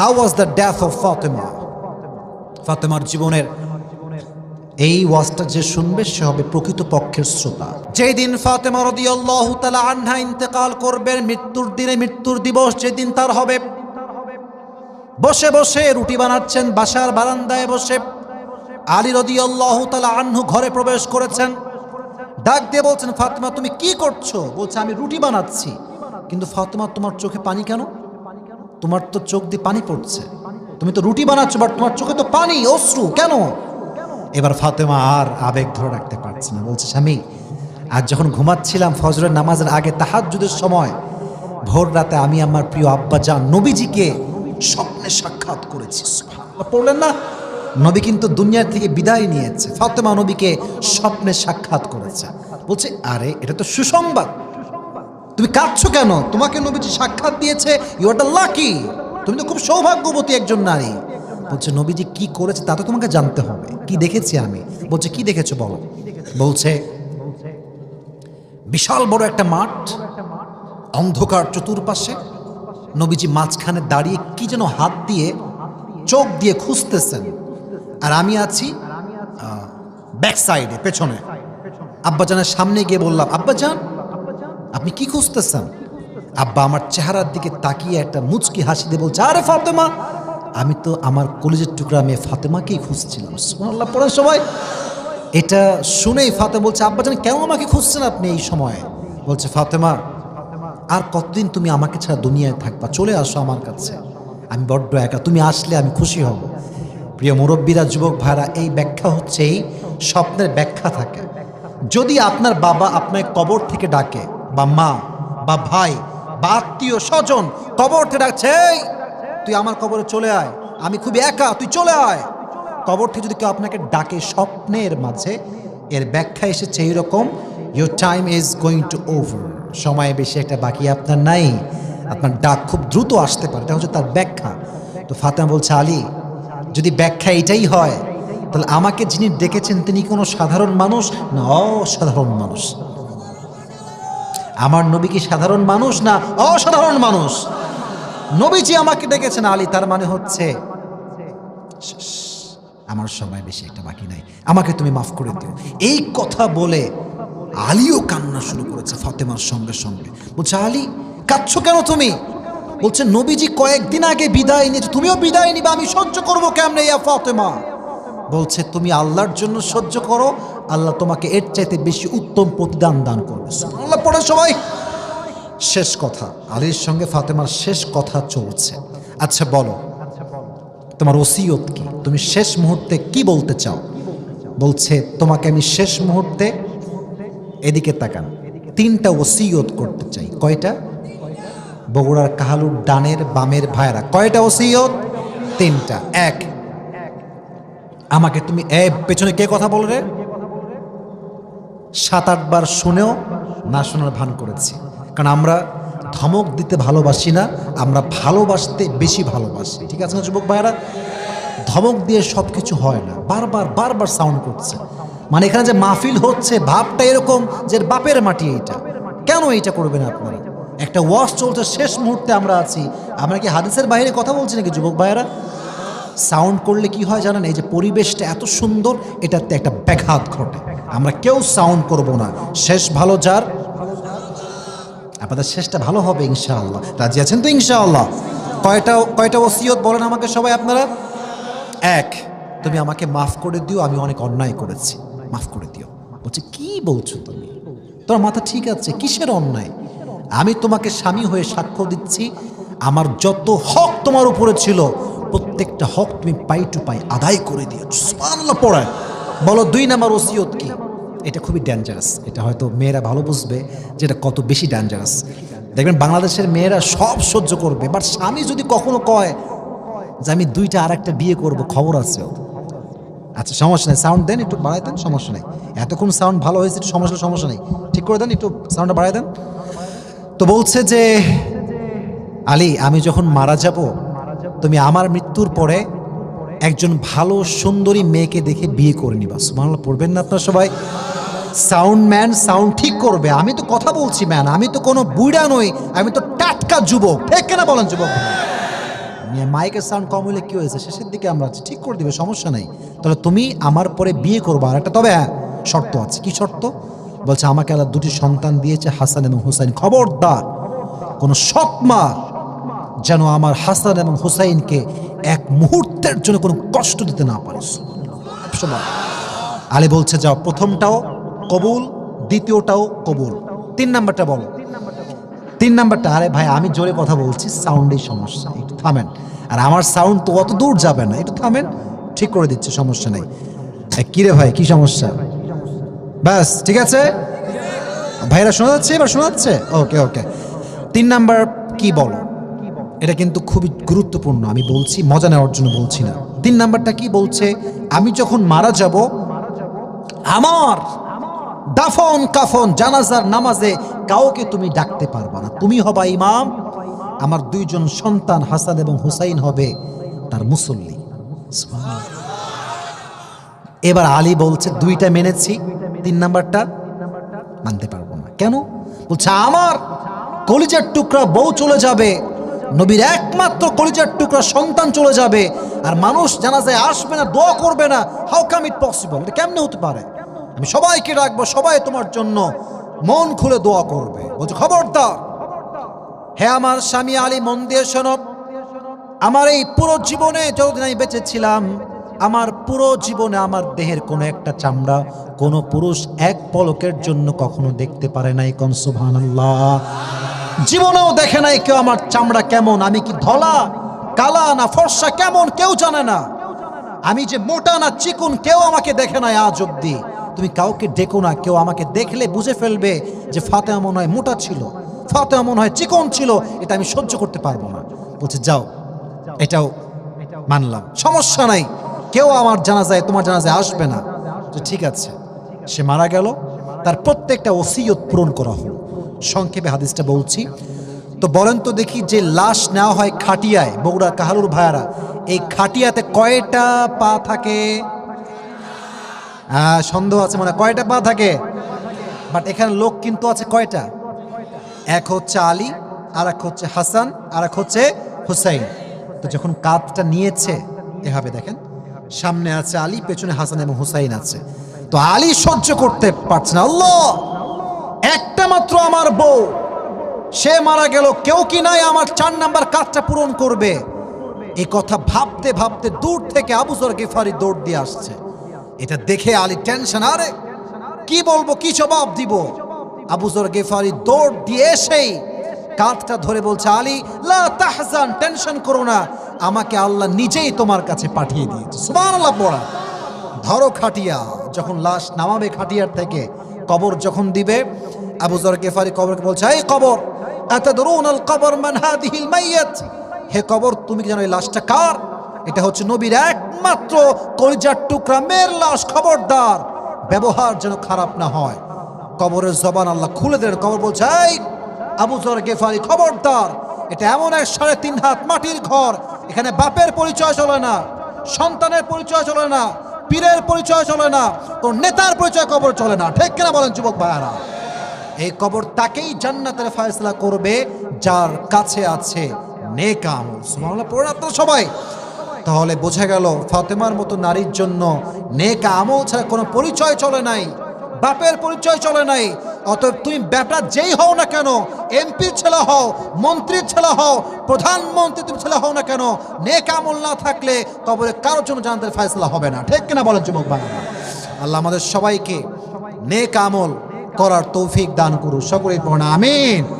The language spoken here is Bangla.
How was the death of Fatima ফাতেমার জীবনের এই ওয়াজটা যে শুনবে, সে হবে প্রকৃত পক্ষের শ্রোতা। যেই দিন ফাতেমা রাদিয়াল্লাহু তাআলা আনহা ইন্তেকাল করবেন মৃত্যুর দিনে মৃত্যুর দিবস যেদিন তার হবে, বসে বসে রুটি বানাচ্ছেন, বাসার বারান্দায় বসে আলী রাদিয়াল্লাহু তাআলা আনহু ঘরে প্রবেশ করেছেন। ডাক দিয়ে বলছেন, ফাতেমা, তুমি কি করছ? বলছে, আমি রুটি বানাচ্ছি। কিন্তু ফাতেমা, তোমার চোখে পানি কেন? তোমার তো চোখ দিয়ে পানি পড়ছে। তুমি তো রুটি বানাচ্ছ বাট তোমার চোখে তো পানি, অশ্রু, কেন? এবার ফাতেমা আর আবেগ ধরে রাখতে পারছে না। বলছে, স্বামী, আজ যখন ঘুমাচ্ছিলাম ফজরের নামাজের আগে তাহাজ্জুদের সময়, ভোর রাতে আমি আমার প্রিয় আব্বা যান নবীজিকে স্বপ্নে সাক্ষাৎ করেছি। পড়লেন না? নবী কিন্তু দুনিয়ার থেকে বিদায় নিয়েছে। ফাতেমা নবীকে স্বপ্নে সাক্ষাৎ করেছে। বলছে, আরে, এটা তো সুসংবাদ। তুমি কাঁদছো কেন? তোমাকে নবীজি সাক্ষাৎ দিয়েছে ইউ আর লাকি তুমি তো খুব সৌভাগ্যবতী একজন নারী। বলছে, নবীজি কি করেছে তা তো তোমাকে জানতে হবে। কি দেখেছি আমি? বলছে, কি দেখেছ বলো? বলছে, বিশাল বড় একটা মাঠ, অন্ধকার চতুর্পাশে। নবীজি মাঝখানে দাঁড়িয়ে কি যেন হাত দিয়ে, চোখ দিয়ে খুঁজতেছেন। আর আমি আছি ব্যাক সাইডে পেছনে। আব্বাজানের সামনে গিয়ে বললাম, আব্বাজান আপনি কি খুঁজতেছেন? আব্বা আমার চেহারার দিকে তাকিয়ে একটা মুচকি হাসি দিয়ে বলছে, আরে ফাতেমা! আমি তো আমার কলেজের টুকরা মেয়ে ফাতেমাকেই খুঁজছিলাম। সুবহানাল্লাহ পড়ে সবাই। এটা শুনেই ফাতেমা বলছে আব্বাজান কেন আমাকে খুঁজছেন আপনি এই সময়ে? বলছে, ফাতেমা, আর কতদিন তুমি আমাকে ছাড়া দুনিয়ায় থাকবা? চলে আসো আমার কাছে। আমি বড্ড একা, তুমি আসলে আমি খুশি হব। প্রিয় মুরব্বীরা, যুবক ভাইরা, এই ব্যাখ্যা হচ্ছে এই স্বপ্নের ব্যাখ্যা থাকে। যদি আপনার বাবা আপনাকে কবর থেকে ডাকে বা মা, বা ভাই, বা আত্মীয়, স্বজন, কবর থেকে ডাকছে তুই আমার কবরে চলে আয়, আমি খুবই একা, তুই চলে আয়। কবর থেকে যদি কেউ আপনাকে ডাকে স্বপ্নের মাঝে, এর ব্যাখ্যা এসেছে এইরকম your time is going to over সময় বেশি একটা বাকি, আপনার নাই। আপনার ডাক খুব দ্রুত আসতে পারে, এটা হচ্ছে তার ব্যাখ্যা। তো ফাতেমা বলছে, আলী, যদি ব্যাখ্যা এটাই হয়, তাহলে আমাকে যিনি ডেকেছেন তিনি কোনো সাধারণ মানুষ? না, অসাধারণ মানুষ। আমার নবী কি সাধারণ মানুষ না অসাধারণ মানুষ? নবীজি আমাকে ডেকেছেন আলী, তার মানে হচ্ছে আমার সময় বেশি, একটা বাকি নাই। আমাকে তুমি মাফ করে দিও। এই কথা বলে আলীও কান্না শুরু করেছে ফাতেমার সঙ্গে সঙ্গে। বলছে, আলী, কাঁদছো কেন তুমি? বলছে, নবীজি কয়েকদিন আগে বিদায় নিয়েছে। তুমিও বিদায় নিবে, আমি সহ্য করব কেমনে ইয়া ফাতেমা? বলছে, তুমি আল্লাহর জন্য সহ্য করো আল্লাহ তোমাকে এর চাইতে বেশি উত্তম প্রতিদান দান করবে। আল্লাহ পড়ে সবাই শেষ কথা, আলীর সঙ্গে ফাতেমার শেষ কথা চলছে। আচ্ছা বলো। তোমার ওসিয়ত কি? তুমি শেষ মুহূর্তে কি বলতে চাও? বলছে, তোমাকে আমি শেষ মুহূর্তে এদিকে তাকান। তিনটা ওসিয়ত করতে চাই। কয়টা? বগুড়ার কাহালুর ডানের বামের ভাইরা কয়টা ওসিয়ত? তিনটা। এক। আমাকে তুমি, এ, পেছনে কে কথা বল রে? সাত আটবার শুনেও না শোনার ভান করেছি। কারণ আমরা ধমক দিতে ভালোবাসি না, আমরা ভালোবাসতে বেশি ভালোবাসি। ঠিক আছে না, যুবক ভাইরা ধমক দিয়ে সব কিছু হয় না। বারবার বারবার সাউন্ড করছে। মানে এখানে যে মাহফিল হচ্ছে, ভাবটা এরকম যে বাপের মাটি এইটা। কেন এইটা করবেন আপনারা? একটা ওয়াশ চলছে, শেষ মুহূর্তে আমরা আছি। আমরা কি হাদিসের বাইরে কথা বলছি নাকি, যুবক ভাইয়েরা? সাউন্ড করলে কি হয় জানেন? এই যে পরিবেশটা এত সুন্দর, এটাতে একটা ব্যাঘাত ঘটে। আমরা কেউ সাউন্ড করব না। শেষ ভালো যার? আপনাদের শেষটা ভালো হবে ইনশাআল্লাহ। রাজি আছেন তো ইনশাআল্লাহ? কয়টা কয়টা ওসিয়ত বলেন আমাকে সবাই আপনারা? এক, তুমি আমাকে মাফ করে দিও, আমি অনেক অন্যায় করেছি। মাফ করে দিও। বলছে, কি বলছো তুমি? তোমার মাথা ঠিক আছে, কিসের অন্যায়? আমি তোমাকে স্বামী হয়ে সাক্ষ্য দিচ্ছি, আমার যত হক তোমার উপরে ছিল, প্রত্যেকটা হক তুমি পাই টু পাই আদায় করে দিয়েছ। পড়ায়। বলো দুই নাম্বার ওসিয়ত কি? এটা খুবই ডেঞ্জারাস এটা হয়তো মেয়েরা ভালো বুঝবে যে এটা কত বেশি ডেঞ্জারাস দেখবেন বাংলাদেশের মেয়েরা সব সহ্য করবে বাট স্বামী যদি কখনো কয় যে আমি দুইটা আর একটা বিয়ে করব, খবর আছে। আচ্ছা সমস্যা নেই। সাউন্ড দেন, একটু বাড়াই দেন, সমস্যা নেই। এতক্ষণ সাউন্ড ভালো হয়েছে, একটু সমস্যা সমস্যা নেই। ঠিক করে দেন, একটু সাউন্ডটা বাড়াই দেন। তো বলছে যে, আলী, আমি যখন মারা যাব, তুমি আমার মৃত্যুর পরে একজন ভালো, সুন্দরী মেয়েকে দেখে বিয়ে করে নিবা। সুবহানাল্লাহ, পড়বেন না আপনার সবাই? সাউন্ড ম্যান সাউন্ড ঠিক করবে। আমি তো কথা বলছি ম্যান আমি তো কোনো বুড়া নই। আমি তো টাটকা যুবক। ঠিক কেনা বলেন, যুবক? মাইকের সাউন্ড কম হলে কি হয়েছে? শেষের দিকে আমরা ঠিক করে দিবে, সমস্যা নেই। তাহলে তুমি আমার পরে বিয়ে করব। আর একটা, তবে হ্যাঁ শর্ত আছে। কি শর্ত? বলছে, আমাকে আল্লাহ দুটি সন্তান দিয়েছে, হাসান এবং হুসাইন। খবরদার। কোনো সৎ মা যেন আমার হাসান এবং হুসাইনকে এক মুহূর্তের জন্য কোনো কষ্ট দিতে না পারে। আলী বলছে যাও প্রথমটাও কবুল দ্বিতীয়টাও কবুল। তিন নাম্বারটা বলো। তিন নাম্বারটা আরে ভাই আমি জোরে কথা বলছি সাউন্ডেই সমস্যা একটু থামেন। আর আমার সাউন্ড তো অত দূর যাবে না একটু থামেন ঠিক করে দিচ্ছে সমস্যা নেই। এ, কি রে ভাই কি সমস্যা? ব্যাস ঠিক আছে? ভাইরা শোনা যাচ্ছে? এবার শোনা যাচ্ছে? ওকে ওকে। তিন নাম্বার কি বলো? এটা কিন্তু খুবই গুরুত্বপূর্ণ, আমি বলছি, মজা নেওয়ার জন্য বলছি না। তিন নাম্বারটা কি বলছে? আমি যখন মারা যাব, আমার দাফন কাফন জানাজার নামাজে কাউকে তুমি ডাকতে পারবা না। তুমি হবা ইমাম, আমার দুইজন সন্তান হাসান এবং হুসাইন হবে তার মুসল্লি। এবার আলী বলছে, দুইটা মেনেছি, তিন নাম্বারটা মানতে পারব না। কেন? বলছে, আমার কলিজার টুকরা বউ চলে যাবে নবীর একমাত্র কলিজার টুকরা সন্তান চলে যাবে আর মানুষ জানা যায় আসবে না, দোয়া করবে না। হাউ কাম ইট পসিবল এটা কেমনে হতে পারে? আমি সবাইকে রাখব সবাই তোমার জন্য মন খুলে দোয়া করবে। বলছে, খবরদার, হে আমার স্বামী আলী, মন দিয়ে শোনো। আমার এই পুরো জীবনে যতদিন আমি বেঁচে ছিলাম, আমার পুরো জীবনে আমার দেহের কোনো একটা চামড়া, কোনো পুরুষ এক পলকের জন্য কখনো দেখতে পারে নাই। কন সুবহানাল্লাহ। জীবনেও দেখে নাই কেউ আমার চামড়া কেমন, আমি কি ধলা, কালা না ফর্সা, কেমন কেউ জানে না। আমি যে মোটা না চিকুন, কেউ আমাকে দেখে নাই আজ অব্দি তুমি কাউকে ডেকো না, কেউ আমাকে দেখলে বুঝে ফেলবে যে ফাতে এমন হয় মোটা ছিল ফাতে এমন হয় চিকন ছিল, এটা আমি সহ্য করতে পারব না। বলছে, যাও, এটাও মানলাম, সমস্যা নাই, কেউ আমার জানাজায়, তোমার জানাজায় আসবে না। ঠিক আছে। সে মারা গেল, তার প্রত্যেকটা ওসিয়ত পূরণ করা হলো। সংক্ষেপে হাদিসটা বলছি। তো বলেন তো দেখি যে লাশ নেওয়া হয় খাটিয়ায়, বগুড়া কাহালুর ভাইয়ারা, এই খাটিয়াতে কয়টা পা থাকে? হ্যাঁ সন্দেহ আছে মানে কয়টা পা থাকে? বাট এখানে লোক কিন্তু আছে কয়টা? এক হচ্ছে আলী আর এক হচ্ছে হাসান আর এক হচ্ছে হুসাইন। তো যখন কাঁধটা নিয়েছে, এভাবে দেখেন, সামনে আছে আলী, পেছনে হাসান এবং হুসাইন আছে। তো আলী সহ্য করতে পারছে না। আল্লাহ! মাত্র আমার বউ। সে মারা গেল, কেউ কি নাই আমার চার নাম্বার কাজটা পূরণ করবে? এই কথা ভাবতে ভাবতে দূর থেকে আবুজর গেফারি দৌড় দিয়ে আসছে। এটা দেখে আলী টেনশন, আরে কি বলব, কি জবাব দিব? আবুজর গেফারি দৌড় দিয়ে এসেই কাঁধটা ধরে বলছে, আলী, লা তাহজান, টেনশন করো না, আমাকে আল্লাহ নিজেই তোমার কাছে পাঠিয়ে দিয়েছে। সুবহানাল্লাহ, পড়া। ধরো খাটিয়া, যখন লাশ নামাবে খাটিয়ার থেকে, কবর যখন দিবে আবু জর গেফারি কবরকে বলছে, এই কবর, আতাদরুন আল কবর মান হাদিহিল মাইয়াত? হে কবর, তুমি কি জানো এই লাশটা কার? এটা হচ্ছে নবীর একমাত্র কলিজার টুকরা মেয়ের লাশ, খবরদার। ব্যবহার যেন খারাপ না হয়। কবরের জবান আল্লাহ খুলে দেন, কবর বলছে, এই আবু জর গেফারি খবরদার, এটা এমন এক সাড়ে তিন হাত মাটির ঘর, এখানে বাপের পরিচয় চলে না, সন্তানের পরিচয় চলে না, পীরের পরিচয় চলে না, কোন নেতার পরিচয় কবর চলে না। ঠিক কিনা বলেন যুবক ভাইয়ারা? এই কবর তাকেই জান্নাতের ফয়সলা করবে যার কাছে আছে নেক আমল। পড়ুন আপনারা সবাই? তাহলে বোঝা গেল ফাতেমার মতো নারীর জন্য নেক আমল ছাড়া কোনো পরিচয় চলে নাই, বাপের পরিচয় চলে নাই। অতএব তুমি ব্যাটা যেই হও না কেন এমপির ছেলে হও মন্ত্রীর ছেলে হও, প্রধানমন্ত্রী তুমি ছেলে হও না কেন, নেক আমল না থাকলে কবরে কারোর জন্য জানতে ফয়সলা হবে না। ঠিক কিনা বলেন যুবক ভাই আল্লাহ আমাদের সবাইকে নেক আমল করার তৌফিক দান করুন। সকলের পড়া আমিন।